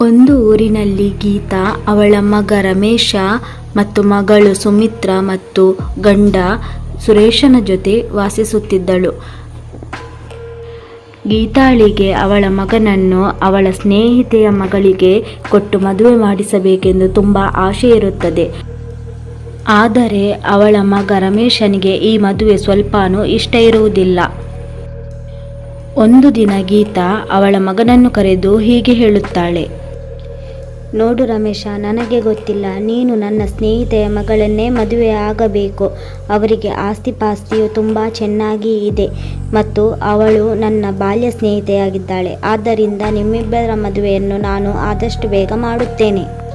ಒಂದು ಊರಿನಲ್ಲಿ ಗೀತಾ, ಅವಳ ಮಗ ರಮೇಶ ಮತ್ತು ಮಗಳು ಸುಮಿತ್ರ ಮತ್ತು ಗಂಡ ಸುರೇಶನ ಜೊತೆ ವಾಸಿಸುತ್ತಿದ್ದಳು. ಗೀತಾಳಿಗೆ ಅವಳ ಮಗನನ್ನು ಅವಳ ಸ್ನೇಹಿತೆಯ ಮಗಳಿಗೆ ಕೊಟ್ಟು ಮದುವೆ ಮಾಡಿಸಬೇಕೆಂದು ತುಂಬ ಆಸೆ ಇರುತ್ತದೆ. ಆದರೆ ಅವಳ ಮಗ ರಮೇಶನಿಗೆ ಈ ಮದುವೆ ಸ್ವಲ್ಪನೂ ಇಷ್ಟ ಇರುವುದಿಲ್ಲ. ಒಂದು ದಿನ ಗೀತಾ ಅವಳ ಮಗನನ್ನು ಕರೆದು ಹೀಗೆ ಹೇಳುತ್ತಾಳೆ. ನೋಡು ರಮೇಶ, ನನಗೆ ಗೊತ್ತಿಲ್ಲ. ನೀನು ನನ್ನ ಸ್ನೇಹಿತೆಯ ಮಗಳನ್ನೇ ಮದುವೆ ಆಗಬೇಕು. ಅವರಿಗೆ ಆಸ್ತಿಪಾಸ್ತಿಯು ತುಂಬ ಚೆನ್ನಾಗಿ ಇದೆ ಮತ್ತು ಅವಳು ನನ್ನ ಬಾಲ್ಯ ಸ್ನೇಹಿತೆಯಾಗಿದ್ದಾಳೆ. ಆದ್ದರಿಂದ ನಿಮ್ಮಿಬ್ಬರ ಮದುವೆಯನ್ನು ನಾನು ಆದಷ್ಟು ಬೇಗ ಮಾಡುತ್ತೇನೆ.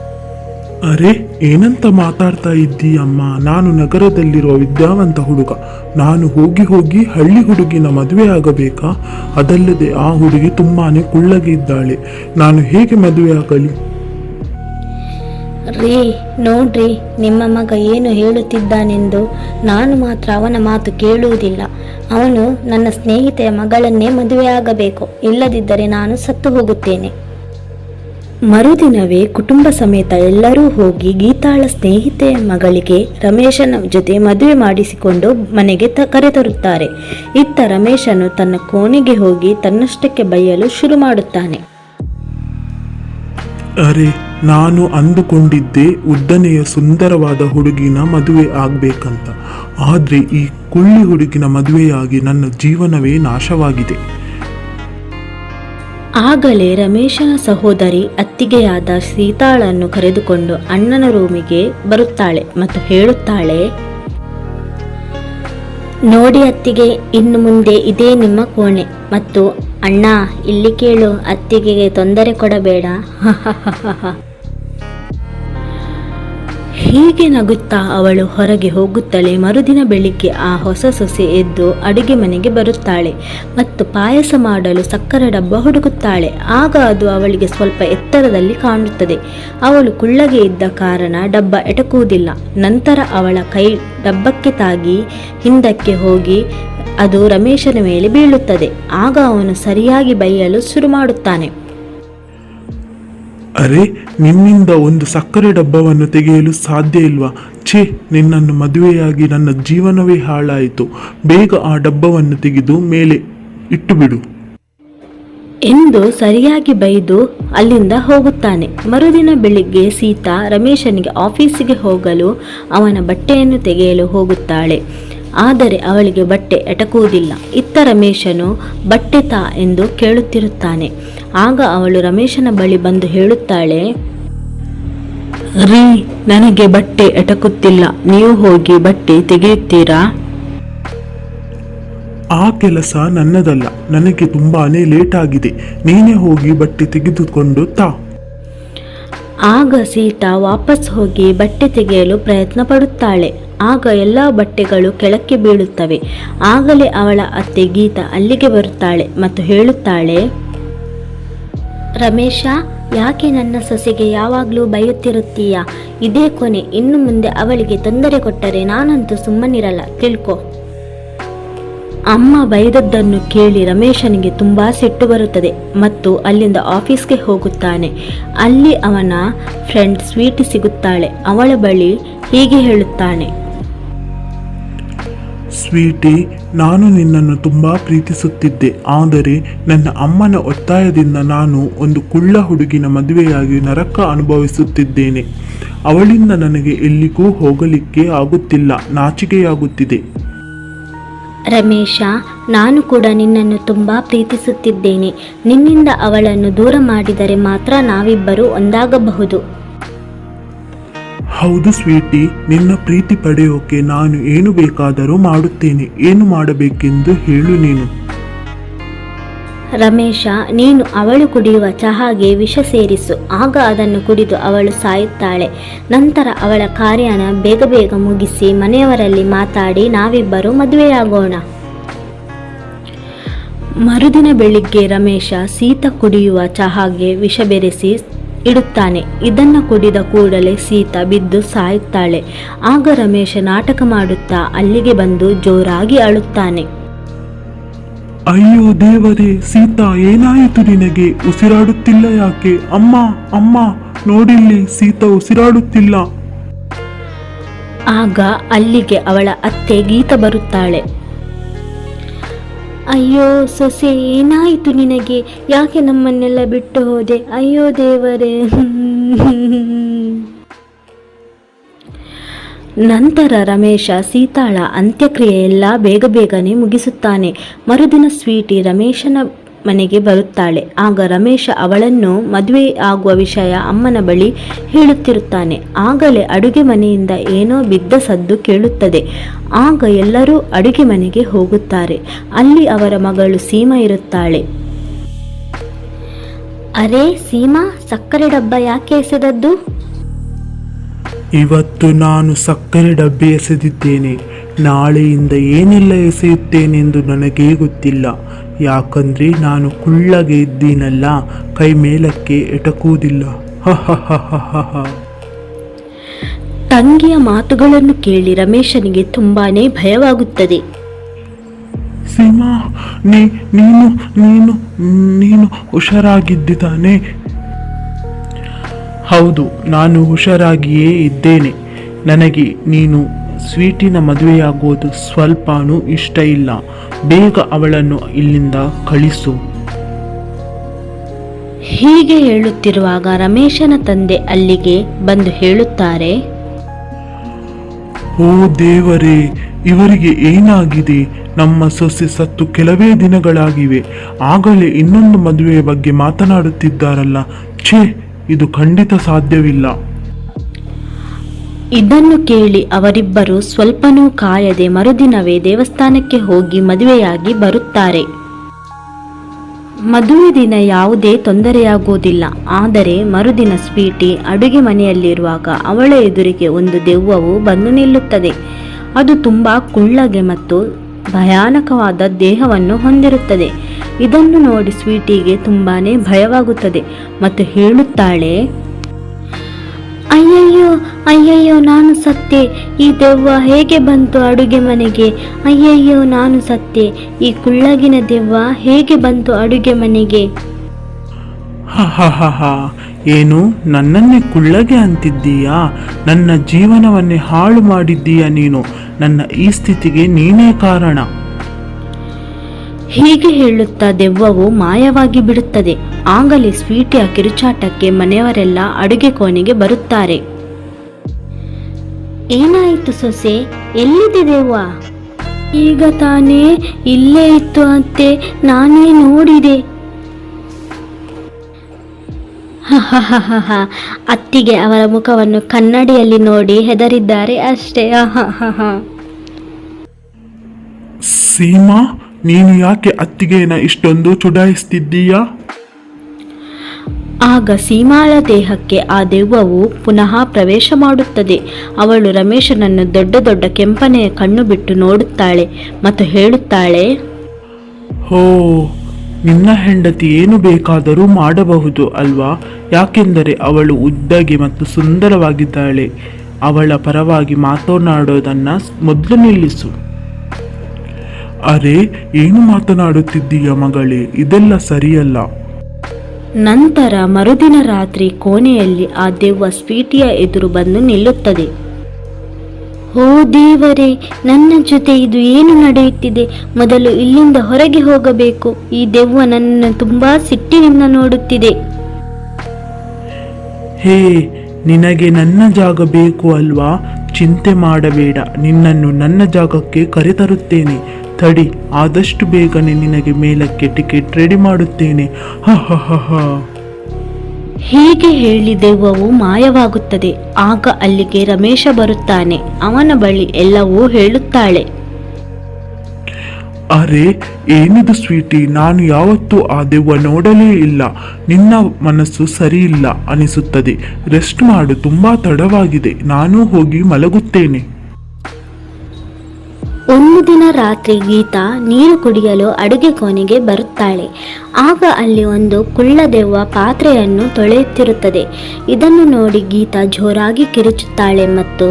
ಅರೆ, ಏನಂತ ಮಾತಾಡ್ತಾ ಇದ್ದೀಯಮ್ಮ? ನಾನು ನಗರದಲ್ಲಿರುವ ವಿದ್ಯಾವಂತ ಹುಡುಗ. ನಾನು ಹೋಗಿ ಹೋಗಿ ಹಳ್ಳಿ ಹುಡುಗಿನ ಮದುವೆ ಆಗಬೇಕಾ? ಅದಲ್ಲದೆ ಆ ಹುಡುಗಿ ತುಂಬಾ ಕುಳ್ಳಗಿದ್ದಾಳೆ ನಾನು ಹೇಗೆ ಮದುವೆ ಆಗಲಿ ರೀ, ನೋಡ್ರಿ, ನಿಮ್ಮ ಮಗ ಏನು ಹೇಳುತ್ತಿದ್ದಾನೆಂದು ನಾನು ಮಾತ್ರ ಅವನ ಮಾತು ಕೇಳುವುದಿಲ್ಲ. ಅವನು ನನ್ನ ಸ್ನೇಹಿತೆಯ ಮಗಳನ್ನೇ ಮದುವೆಯಾಗಬೇಕು. ಇಲ್ಲದಿದ್ದರೆ ನಾನು ಸತ್ತು ಹೋಗುತ್ತೇನೆ. ಮರುದಿನವೇ ಕುಟುಂಬ ಸಮೇತ ಎಲ್ಲರೂ ಹೋಗಿ ಗೀತಾಳ ಸ್ನೇಹಿತೆಯ ಮಗಳಿಗೆ ರಮೇಶನ ಜೊತೆ ಮದುವೆ ಮಾಡಿಸಿಕೊಂಡು ಮನೆಗೆ ತ, ಕರೆತರುತ್ತಾರೆ. ಇತ್ತ ರಮೇಶನು ತನ್ನ ಕೋಣೆಗೆ ಹೋಗಿ ತನ್ನಷ್ಟಕ್ಕೆ ಬೈಯಲು ಶುರು ಮಾಡುತ್ತಾನೆ. ನಾನು ಅಂದುಕೊಂಡಿದ್ದೆ ಉದ್ದನೆಯ ಸುಂದರವಾದ ಹುಡುಗಿನ ಮದುವೆ ಆಗ್ಬೇಕಂತ. ಆದ್ರೆ ಈ ಕುಳ್ಳಿ ಹುಡುಗಿನ ಮದುವೆಯಾಗಿ ನನ್ನ ಜೀವನವೇ ನಾಶವಾಗಿದೆ. ಆಗಲೇ ರಮೇಶನ ಸಹೋದರಿ ಅತ್ತಿಗೆಯಾದ ಸೀತಾಳನ್ನು ಕರೆದುಕೊಂಡು ಅಣ್ಣನ ರೂಮಿಗೆ ಬರುತ್ತಾಳೆ ಮತ್ತು ಹೇಳುತ್ತಾಳೆ, ನೋಡಿ ಅತ್ತಿಗೆ, ಇನ್ನು ಮುಂದೆ ಇದೇ ನಿಮ್ಮ ಕೋಣೆ. ಮತ್ತು ಅಣ್ಣ, ಇಲ್ಲಿ ಕೇಳು, ಅತ್ತಿಗೆಗೆ ತೊಂದರೆ ಕೊಡಬೇಡ. ಹೀಗೆ ನಗುತ್ತಾ ಅವಳು ಹೊರಗೆ ಹೋಗುತ್ತಲೇ ಮರುದಿನ ಬೆಳಿಗ್ಗೆ ಆ ಹೊಸ ಸೊಸೆ ಎದ್ದು ಅಡುಗೆ ಮನೆಗೆ ಬರುತ್ತಾಳೆ ಮತ್ತು ಪಾಯಸ ಮಾಡಲು ಸಕ್ಕರೆ ಡಬ್ಬ ಹುಡುಕುತ್ತಾಳೆ. ಆಗ ಅದು ಅವಳಿಗೆ ಸ್ವಲ್ಪ ಎತ್ತರದಲ್ಲಿ ಕಾಣುತ್ತದೆ. ಅವಳು ಕುಳ್ಳಗೆ ಇದ್ದ ಕಾರಣ ಡಬ್ಬ ಎಟಕುವುದಿಲ್ಲ. ನಂತರ ಅವಳ ಕೈ ಡಬ್ಬಕ್ಕೆ ತಾಗಿ ಹಿಂದಕ್ಕೆ ಹೋಗಿ ಅದು ರಮೇಶನ ಮೇಲೆ ಬೀಳುತ್ತದೆ. ಆಗ ಅವನು ಸರಿಯಾಗಿ ಬೈಯಲು ಶುರು ಮಾಡುತ್ತಾನೆ. ಅರೆ, ನಿನ್ನಿಂದ ಒಂದು ಸಕ್ಕರೆ ಡಬ್ಬವನ್ನು ತೆಗೆಯಲು ಸಾಧ್ಯ ಇಲ್ವಾ? ಛೇ, ನಿನ್ನನ್ನು ಮದುವೆಯಾಗಿ ನನ್ನ ಜೀವನವೇ ಹಾಳಾಯಿತು. ಬೇಗ ಆ ಡಬ್ಬವನ್ನು ತೆಗೆದು ಮೇಲೆ ಇಟ್ಟುಬಿಡು. ಎಂದು ಸರಿಯಾಗಿ ಬೈದು ಅಲ್ಲಿಂದ ಹೋಗುತ್ತಾನೆ. ಮರುದಿನ ಬೆಳಿಗ್ಗೆ ಸೀತಾ ರಮೇಶನಿಗೆ ಆಫೀಸಿಗೆ ಹೋಗಲು ಅವನ ಬಟ್ಟೆಯನ್ನು ತೆಗೆಯಲು ಹೋಗುತ್ತಾಳೆ. ಆದರೆ ಅವಳಿಗೆ ಬಟ್ಟೆ ಎಟಕುವುದಿಲ್ಲ. ಇತ್ತ ರಮೇಶನು ಬಟ್ಟೆ ತಾ ಎಂದು ಕೇಳುತ್ತಿರುತ್ತಾನೆ. ಆಗ ಅವಳು ರಮೇಶನ ಬಳಿ ಬಂದು ಹೇಳುತ್ತಾಳೆ ರೀ ನನಗೆ ಬಟ್ಟೆ ಎಟಕುತ್ತಿಲ್ಲ. ನೀವು ಹೋಗಿ ಬಟ್ಟೆ ತೆಗೆಯುತ್ತೀರಾ? ಆ ಕೆಲಸ ನನ್ನದಲ್ಲ. ನನಗೆ ತುಂಬಾನೇ ಲೇಟ್ ಆಗಿದೆ ನೀನೇ ಹೋಗಿ ಬಟ್ಟೆ ತೆಗೆದುಕೊಂಡು ತಾ. ಆಗ ಸೀತಾ ವಾಪಸ್ ಹೋಗಿ ಬಟ್ಟೆ ತೆಗೆಯಲು ಪ್ರಯತ್ನ ಪಡುತ್ತಾಳೆ ಆಗ ಎಲ್ಲ ಬಟ್ಟೆಗಳು ಕೆಳಕ್ಕೆ ಬೀಳುತ್ತವೆ. ಆಗಲೇ ಅವಳ ಅತ್ತೆ ಗೀತಾ ಅಲ್ಲಿಗೆ ಬರುತ್ತಾಳೆ ಮತ್ತು ಹೇಳುತ್ತಾಳೆ, ರಮೇಶ, ಯಾಕೆ ನನ್ನ ಸೊಸೆಗೆ ಯಾವಾಗಲೂ ಬೈಯುತ್ತಿರುತ್ತೀಯಾ? ಇದೇ ಕೊನೆ. ಇನ್ನು ಮುಂದೆ ಅವಳಿಗೆ ತೊಂದರೆ ಕೊಟ್ಟರೆ ನಾನಂತೂ ಸುಮ್ಮನಿರಲ್ಲ. ತಿಳ್ಕೊ. ಅಮ್ಮ ಬೈದದ್ದನ್ನು ಕೇಳಿ ರಮೇಶನಿಗೆ ತುಂಬ ಸಿಟ್ಟು ಬರುತ್ತದೆ ಮತ್ತು ಅಲ್ಲಿಂದ ಆಫೀಸ್ಗೆ ಹೋಗುತ್ತಾನೆ. ಅಲ್ಲಿ ಅವನ ಫ್ರೆಂಡ್ ಸ್ವೀಟಿ ಸಿಗುತ್ತಾಳೆ. ಅವಳ ಬಳಿ ಹೀಗೆ ಹೇಳುತ್ತಾನೆ ಸ್ವೀಟಿ, ನಾನು ನಿನ್ನನ್ನು ತುಂಬಾ ಪ್ರೀತಿಸುತ್ತಿದ್ದೆ. ಆದರೆ ನನ್ನ ಅಮ್ಮನ ಒತ್ತಾಯದಿಂದ ನಾನು ಒಂದು ಕುಳ್ಳ ಹುಡುಗಿನ ಮದುವೆಯಾಗಿ ನರಕ ಅನುಭವಿಸುತ್ತಿದ್ದೇನೆ. ಅವಳಿಂದ ನನಗೆ ಎಲ್ಲಿಗೂ ಹೋಗಲಿಕ್ಕೆ ಆಗುತ್ತಿಲ್ಲ, ನಾಚಿಕೆಯಾಗುತ್ತಿದೆ. ರಮೇಶ, ನಾನು ಕೂಡ ನಿನ್ನನ್ನು ತುಂಬ ಪ್ರೀತಿಸುತ್ತಿದ್ದೇನೆ. ನಿನ್ನಿಂದ ಅವಳನ್ನು ದೂರ ಮಾಡಿದರೆ ಮಾತ್ರ ನಾವಿಬ್ಬರು ಒಂದಾಗಬಹುದು. ಹೌದು ಸ್ವೀಟಿ, ನಿನ್ನ ಪ್ರೀತಿ ಪಡೆಯೋಕೆ ನಾನು ಏನು ಬೇಕಾದರೂ ಮಾಡುತ್ತೇನೆ. ಏನು ಮಾಡಬೇಕೆಂದು ಹೇಳು ನೀನು. ರಮೇಶ, ನೀನು ಅವಳು ಕುಡಿಯುವ ಚಹಾಗೆ ವಿಷ ಸೇರಿಸು. ಆಗ ಅದನ್ನು ಕುಡಿದು ಅವಳು ಸಾಯುತ್ತಾಳೆ. ನಂತರ ಅವಳ ಕಾರ್ಯನ ಬೇಗ ಬೇಗ ಮುಗಿಸಿ ಮನೆಯವರಲ್ಲಿ ಮಾತಾಡಿ ನಾವಿಬ್ಬರು ಮದುವೆಯಾಗೋಣ. ಮರುದಿನ ಬೆಳಿಗ್ಗೆ ರಮೇಶ ಸೀತ ಕುಡಿಯುವ ಚಹಾಗೆ ವಿಷ ಬೆರೆಸಿ ಇಡುತ್ತಾನೆ. ಇದನ್ನು ಕುಡಿದ ಕೂಡಲೇ ಸೀತ ಬಿದ್ದು ಸಾಯುತ್ತಾಳೆ. ಆಗ ರಮೇಶ ನಾಟಕ ಮಾಡುತ್ತಾ ಅಲ್ಲಿಗೆ ಬಂದು ಜೋರಾಗಿ ಅಳುತ್ತಾನೆ. ಅಯ್ಯೋ ದೇವರೇ ಸೀತಾ ಏನಾಯಿತು ನಿನಗೆ? ಉಸಿರಾಡುತ್ತಿಲ್ಲ ಯಾಕೆ? ಅಮ್ಮ ಅಮ್ಮ ನೋಡಿಲ್ಲಿ ಸೀತಾ ಉಸಿರಾಡುತ್ತಿಲ್ಲ. ಆಗ ಅಲ್ಲಿಗೆ ಅವಳ ಅತ್ತೆ ಗೀತ ಬರುತ್ತಾಳೆ. ಅಯ್ಯೋ ಸೊಸೆ, ಏನಾಯಿತು ನಿನಗೆ? ಯಾಕೆ ನಮ್ಮನ್ನೆಲ್ಲ ಬಿಟ್ಟು ಹೋದೆ? ಅಯ್ಯೋ ದೇವರೇ. ನಂತರ ರಮೇಶ ಸೀತಾಳ ಅಂತ್ಯಕ್ರಿಯೆ ಎಲ್ಲ ಬೇಗ ಬೇಗನೆ ಮುಗಿಸುತ್ತಾನೆ. ಮರುದಿನ ಸ್ವೀಟಿ ರಮೇಶನ ಮನೆಗೆ ಬರುತ್ತಾಳೆ. ಆಗ ರಮೇಶ ಅವಳನ್ನು ಮದುವೆ ಆಗುವ ವಿಷಯ ಅಮ್ಮನ ಬಳಿ ಹೇಳುತ್ತಿರುತ್ತಾನೆ. ಆಗಲೇ ಅಡುಗೆ ಮನೆಯಿಂದ ಏನೋ ಬಿದ್ದ ಸದ್ದು ಕೇಳುತ್ತದೆ. ಆಗ ಎಲ್ಲರೂ ಅಡುಗೆ ಮನೆಗೆ ಹೋಗುತ್ತಾರೆ. ಅಲ್ಲಿ ಅವರ ಮಗಳು ಸೀಮಾ ಇರುತ್ತಾಳೆ. ಅರೆ ಸೀಮಾ ಸಕ್ಕರೆ ಡಬ್ಬ ಯಾಕೆ ಎಸೆದದ್ದು? ಇವತ್ತು ನಾನು ಸಕ್ಕರೆ ಡಬ್ಬಿ ಎಸೆದಿದ್ದೇನೆ. ನಾಳೆಯಿಂದ ಏನೆಲ್ಲ ಎಸೆಯುತ್ತೇನೆಂದು ನನಗೇ ಗೊತ್ತಿಲ್ಲ. ಯಾಕಂದ್ರೆ ನಾನು ಕುಳ್ಳಗೆ ಇದ್ದೀನಲ್ಲ ಕೈ ಮೇಲಕ್ಕೆ ಎಟಕುವುದಿಲ್ಲ. ತಂಗಿಯ ಮಾತುಗಳನ್ನು ಕೇಳಿ ರಮೇಶನಿಗೆ ತುಂಬಾನೇ ಭಯವಾಗುತ್ತದೆ. ಸೀಮಾ ನೀ ನೀನು ನೀನು ನೀನು ಹುಷಾರಾಗಿದ್ದಾನೆ ಹೌದು ನಾನು ಹುಷಾರಾಗಿಯೇ ಇದ್ದೇನೆ. ನನಗೆ ನೀನು ಸ್ವೀಟಿನ ಮದುವೆಯಾಗುವುದು ಸ್ವಲ್ಪನೂ ಇಷ್ಟ ಇಲ್ಲ. ಬೇಗ ಅವಳನ್ನು ಇಲ್ಲಿಂದ ಕಳಿಸು. ಹೀಗೆ ಹೇಳುತ್ತಿರುವಾಗ ರಮೇಶನ ತಂದೆ ಅಲ್ಲಿಗೆ ಬಂದು ಹೇಳುತ್ತಾರೆ ಓ ದೇವರೇ ಇವರಿಗೆ ಏನಾಗಿದೆ? ನಮ್ಮ ಸೊಸೆ ಸತ್ತು ಕೆಲವೇ ದಿನಗಳಾಗಿವೆ. ಆಗಲೇ ಇನ್ನೊಂದು ಮದುವೆಯ ಬಗ್ಗೆ ಮಾತನಾಡುತ್ತಿದ್ದಾರಲ್ಲ. ಛೇ ಇದು ಖಂಡಿತ ಸಾಧ್ಯವಿಲ್ಲ. ಇದನ್ನು ಕೇಳಿ ಅವರಿಬ್ಬರು ಸ್ವಲ್ಪನೂ ಕಾಯದೆ ಮರುದಿನವೇ ದೇವಸ್ಥಾನಕ್ಕೆ ಹೋಗಿ ಮದುವೆಯಾಗಿ ಬರುತ್ತಾರೆ. ಮದುವೆ ದಿನ ಯಾವುದೇ ತೊಂದರೆಯಾಗುವುದಿಲ್ಲ. ಆದರೆ ಮರುದಿನ ಸ್ವೀಟಿ ಅಡುಗೆ ಮನೆಯಲ್ಲಿರುವಾಗ ಅವಳ ಎದುರಿಗೆ ಒಂದು ದೆವ್ವವು ಬಂದು ನಿಲ್ಲುತ್ತದೆ. ಅದು ತುಂಬ ಕುಳ್ಳಗೆ ಮತ್ತು ಭಯಾನಕವಾದ ದೇಹವನ್ನು ಹೊಂದಿರುತ್ತದೆ. ಇದನ್ನು ನೋಡಿ ಸ್ವೀಟಿಗೆ ತುಂಬಾ ಭಯವಾಗುತ್ತದೆ ಮತ್ತು ಹೇಳುತ್ತಾಳೆ ಅಯ್ಯಯ್ಯೋ ಅಯ್ಯಯ್ಯೋ, ನಾನು ಸತ್ತೆ ಈ ದೆವ್ವ ಹೇಗೆ ಬಂತು ಅಡುಗೆ ಮನೆಗೆ? ಅಯ್ಯಯ್ಯೋ, ನಾನು ಸತ್ತೆ ಈ ಕುಳ್ಳಗಿನ ದೆವ್ವ ಹೇಗೆ ಬಂತು ಅಡುಗೆ ಮನೆಗೆ? ಏನು, ನನ್ನನ್ನೇ ಕುಳ್ಳಗೆ ಅಂತಿದ್ದೀಯಾ? ನನ್ನ ಜೀವನವನ್ನೇ ಹಾಳು ಮಾಡಿದ್ದೀಯಾ ನೀನು? ನನ್ನ ಈ ಸ್ಥಿತಿಗೆ ನೀನೇ ಕಾರಣ. ಹೀಗೆ ಹೇಳುತ್ತಾ ದೆವ್ವವು ಮಾಯವಾಗಿ ಬಿಡುತ್ತದೆ. ಆಗಲೇ ಸ್ವೀಟಿಯ ಕಿರುಚಾಟಕ್ಕೆ ಮನೆಯವರೆಲ್ಲ ಅಡುಗೆ ಕೋಣೆಗೆ ಬರುತ್ತಾರೆ. ಏನಾಯಿತು ಸೊಸೆ? ಎಲ್ಲಿದೆ ದೆವ್ವ? ಈಗ ತಾನೇ ಇಲ್ಲೇ ಇತ್ತು ಅಂತೆ ನಾನೇ ನೋಡಿದೆ. ಅತ್ತಿಗೆ ಅವರ ಮುಖವನ್ನು ಕನ್ನಡಿಯಲ್ಲಿ ನೋಡಿ ಹೆದರಿದ್ದಾರೆ ಅಷ್ಟೇ. ಸೀಮಾ ನೀನು ಯಾಕೆ ಅತ್ತಿಗೆನ ಇಷ್ಟೊಂದು ಚುಡಾಯಿಸ್ತಿದ್ದೀಯಾ? ಆಗ ಸೀಮಾಳ ದೇಹಕ್ಕೆ ಆ ದೆವ್ವವು ಪುನಃ ಪ್ರವೇಶ ಮಾಡುತ್ತದೆ. ಅವಳು ರಮೇಶನನ್ನು ದೊಡ್ಡ ದೊಡ್ಡ ಕೆಂಪನೆಯ ಕಣ್ಣು ಬಿಟ್ಟು ನೋಡುತ್ತಾಳೆ ಮತ್ತು ಹೇಳುತ್ತಾಳೆ ಹೋ ನಿನ್ನ ಹೆಂಡತಿ ಏನು ಬೇಕಾದರೂ ಮಾಡಬಹುದು ಅಲ್ವಾ? ಯಾಕೆಂದರೆ ಅವಳು ಉದ್ದಗೆ ಮತ್ತು ಸುಂದರವಾಗಿದ್ದಾಳೆ. ಅವಳ ಪರವಾಗಿ ಮಾತನಾಡೋದನ್ನು ಮೊದಲು ನಿಲ್ಲಿಸು. ಅರೆ ಏನು ಮಾತನಾಡುತ್ತಿದ್ದೀಯ ಮಗಳೇ? ಇದೆಲ್ಲ ಸರಿಯಲ್ಲ. ನಂತರ ಮರುದಿನ ರಾತ್ರಿ ಕೋಣೆಯಲ್ಲಿ ಆ ದೆವ್ವ ಸ್ವೀಟಿಯ ಎದುರು ಬಂದು ನಿಲ್ಲುತ್ತದೆ. ಓ ದೇವರೇ ನನ್ನ ಜೊತೆ ಇದು ಏನು ನಡೆಯುತ್ತಿದೆ? ಮೊದಲು ಇಲ್ಲಿಂದ ಹೊರಗೆ ಹೋಗಬೇಕು. ಈ ದೆವ್ವ ನನ್ನನ್ನು ತುಂಬಾ ಸಿಟ್ಟಿನಿಂದ ನೋಡುತ್ತಿದೆ. ಹೇ ನಿನಗೆ ನನ್ನ ಜಾಗ ಬೇಕು ಅಲ್ವಾ? ಚಿಂತೆ ಮಾಡಬೇಡ. ನಿನ್ನನ್ನು ನನ್ನ ಜಾಗಕ್ಕೆ ಕರೆತರುತ್ತೇನೆ. ತಡಿ ಆದಷ್ಟು ಬೇಗನೆ ನಿನಗೆ ಮೇಲಕ್ಕೆ ಟಿಕೆಟ್ ರೆಡಿ ಮಾಡುತ್ತೇನೆ. ಹ ಹ ಹ ಹ. ಹೀಗೆ ಹೇಳಿ ದೆವ್ವವು ಮಾಯವಾಗುತ್ತದೆ. ಆಗ ಅಲ್ಲಿಗೆ ರಮೇಶ ಬರುತ್ತಾನೆ. ಅವನ ಬಳಿ ಎಲ್ಲವೂ ಹೇಳುತ್ತಾಳೆ. ಅರೆ ಏನಿದು ಸ್ವೀಟಿ? ನಾನು ಯಾವತ್ತೂ ಆ ದೆವ್ವ ನೋಡಲೇ ಇಲ್ಲ. ನಿನ್ನ ಮನಸ್ಸು ಸರಿ ಇಲ್ಲ ಅನಿಸುತ್ತದೆ. ರೆಸ್ಟ್ ಮಾಡು ತುಂಬಾ ತಡವಾಗಿದೆ. ನಾನು ಹೋಗಿ ಮಲಗುತ್ತೇನೆ. ಒಂದು ದಿನ ರಾತ್ರಿ ಗೀತಾ ನೀರು ಕುಡಿಯಲು ಅಡುಗೆ ಕೋಣೆಗೆ ಬರುತ್ತಾಳೆ. ಆಗ ಅಲ್ಲಿ ಒಂದು ಕುಳ್ಳದೆವ್ವ ಪಾತ್ರೆಯನ್ನು ತೊಳೆಯುತ್ತಿರುತ್ತದೆ. ಇದನ್ನು ನೋಡಿ ಗೀತಾ ಜೋರಾಗಿ ಕಿರುಚುತ್ತಾಳೆ ಮತ್ತು,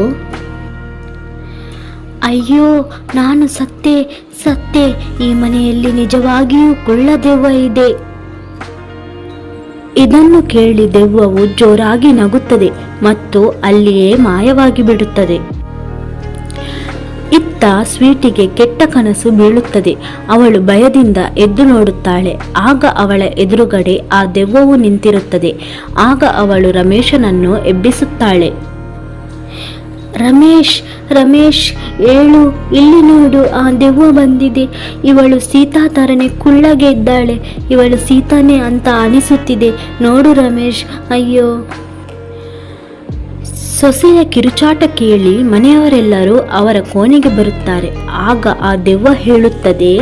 ಅಯ್ಯೋ, ನಾನು ಸತ್ತೆ ಸತ್ತೆ ಈ ಮನೆಯಲ್ಲಿ ನಿಜವಾಗಿಯೂ ಕುಳ್ಳದೆವ್ವ ಇದೆ. ಇದನ್ನು ಕೇಳಿ ದೆವ್ವವು ಜೋರಾಗಿ ನಗುತ್ತದೆ ಮತ್ತು ಅಲ್ಲಿಯೇ ಮಾಯವಾಗಿ ಬಿಡುತ್ತದೆ. ಇತ್ತ ಸ್ವೀಟಿಗೆ ಕೆಟ್ಟ ಕನಸು ಬೀಳುತ್ತದೆ. ಅವಳು ಭಯದಿಂದ ಎದ್ದು ನೋಡುತ್ತಾಳೆ. ಆಗ ಅವಳ ಎದುರುಗಡೆ ಆ ದೆವ್ವವು ನಿಂತಿರುತ್ತದೆ. ಆಗ ಅವಳು ರಮೇಶನನ್ನು ಎಬ್ಬಿಸುತ್ತಾಳೆ. ರಮೇಶ್ ರಮೇಶ್, ಏಳು, ಇಲ್ಲಿ ನೋಡು, ಆ ದೆವ್ವ ಬಂದಿದೆ. ಇವಳು ಸೀತಾ ತರನೆ ಕುಳ್ಳಗೆ ಇದ್ದಾಳೆ. ಇವಳು ಸೀತಾನೇ ಅಂತ ಅನಿಸುತ್ತಿದೆ. ನೋಡು ರಮೇಶ್, ಅಯ್ಯೋ. ಸೊಸೆಯ ಕಿರುಚಾಟ ಕೇಳಿ ಮನೆಯವರೆಲ್ಲರೂ ಅವರ ಕೋಣೆಗೆ ಬರುತ್ತಾರೆ. ಆಗ ಆ ದೆವ್ವ ಹೇಳುತ್ತದೆ,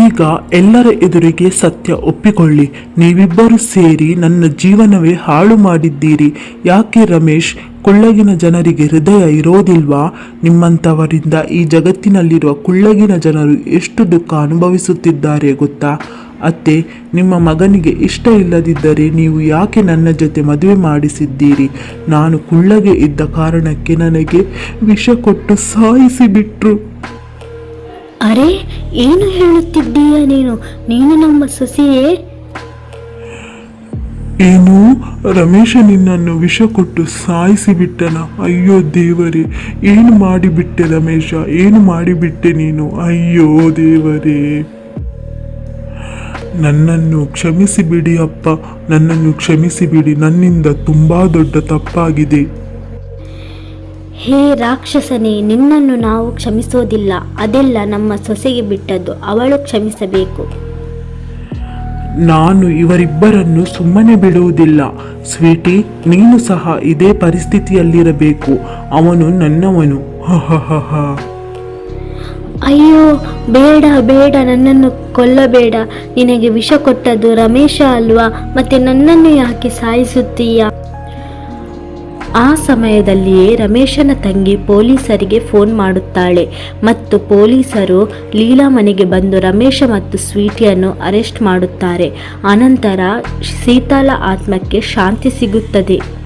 ಈಗ ಎಲ್ಲರ ಎದುರಿಗೆ ಸತ್ಯ ಒಪ್ಪಿಕೊಳ್ಳಿ. ನೀವಿಬ್ಬರು ಸೇರಿ ನನ್ನ ಜೀವನವೇ ಹಾಳು ಮಾಡಿದ್ದೀರಿ. ಯಾಕೆ ರಮೇಶ್, ಕುಳ್ಳಗಿನ ಜನರಿಗೆ ಹೃದಯ ಇರೋದಿಲ್ವಾ? ನಿಮ್ಮಂಥವರಿಂದ ಈ ಜಗತ್ತಿನಲ್ಲಿರುವ ಕುಳ್ಳಗಿನ ಜನರು ಎಷ್ಟು ದುಃಖ ಅನುಭವಿಸುತ್ತಿದ್ದಾರೆ ಗೊತ್ತಾ? ಅತ್ತೆ ನಿಮ್ಮ ಮಗನಿಗೆ ಇಷ್ಟ ಇಲ್ಲದಿದ್ದರೆ ನೀವು ಯಾಕೆ ನನ್ನ ಜೊತೆ ಮದುವೆ ಮಾಡಿಸಿದ್ದೀರಿ? ನಾನು ಕುಳ್ಳಗೆ ಇದ್ದ ಕಾರಣಕ್ಕೆ ನನಗೆ ವಿಷ ಕೊಟ್ಟು ಸಾಯಿಸಿಬಿಟ್ರು ಅರೆ ಏನು ಹೇಳುತ್ತಿದ್ದೀಯ ನೀನು? ನೀನು ನಮ್ಮ ಸೊಸೆಯೇ? ಏನು? ರಮೇಶ ನಿನ್ನನ್ನು ವಿಷ ಕೊಟ್ಟು ಸಾಯಿಸಿಬಿಟ್ಟನ ಅಯ್ಯೋ ದೇವರೇ ಏನು ಮಾಡಿಬಿಟ್ಟೆ ರಮೇಶ? ಏನು ಮಾಡಿಬಿಟ್ಟೆ ನೀನು? ಅಯ್ಯೋ ದೇವರೇ. ನನ್ನನ್ನು ಕ್ಷಮಿಸಿ ಬಿಡಿ ಅಪ್ಪ ನನ್ನನ್ನು ಕ್ಷಮಿಸಿ ಬಿಡಿ ನನ್ನಿಂದ ತುಂಬಾ ದೊಡ್ಡ ತಪ್ಪಾಗಿದೆ. ಹೇ ರಾಕ್ಷಸನೇ ನಿನ್ನನ್ನು ನಾವು ಕ್ಷಮಿಸೋದಿಲ್ಲ ಅದೆಲ್ಲ ನಮ್ಮ ಸೊಸೆಗೆ ಬಿಟ್ಟದ್ದು ಅವಳು ಕ್ಷಮಿಸಬೇಕು. ನಾನು ಇವರಿಬ್ಬರನ್ನು ಸುಮ್ಮನೆ ಬಿಡುವುದಿಲ್ಲ ಸ್ವೀಟಿ ನೀನು ಸಹ ಇದೇ ಪರಿಸ್ಥಿತಿಯಲ್ಲಿರಬೇಕು ಅವನು ನನ್ನವನು. ಹ ಹ ಹ ಹ. ಅಯ್ಯೋ ಬೇಡ ಬೇಡ ನನ್ನನ್ನು ಕೊಲ್ಲಬೇಡ. ನಿನಗೆ ವಿಷ ಕೊಟ್ಟದ್ದು ರಮೇಶ ಅಲ್ವಾ? ಮತ್ತೆ ನನ್ನನ್ನು ಯಾಕೆ ಸಾಯಿಸುತ್ತೀಯ? ಆ ಸಮಯದಲ್ಲಿಯೇ ರಮೇಶನ ತಂಗಿ ಪೊಲೀಸರಿಗೆ ಫೋನ್ ಮಾಡುತ್ತಾಳೆ. ಮತ್ತು ಪೊಲೀಸರು ಲೀಲಾ ಮನೆಗೆ ಬಂದು ರಮೇಶ ಮತ್ತು ಸ್ವೀಟಿಯನ್ನು ಅರೆಸ್ಟ್ ಮಾಡುತ್ತಾರೆ. ಅನಂತರ ಸೀತಾಲ ಆತ್ಮಕ್ಕೆ ಶಾಂತಿ ಸಿಗುತ್ತದೆ.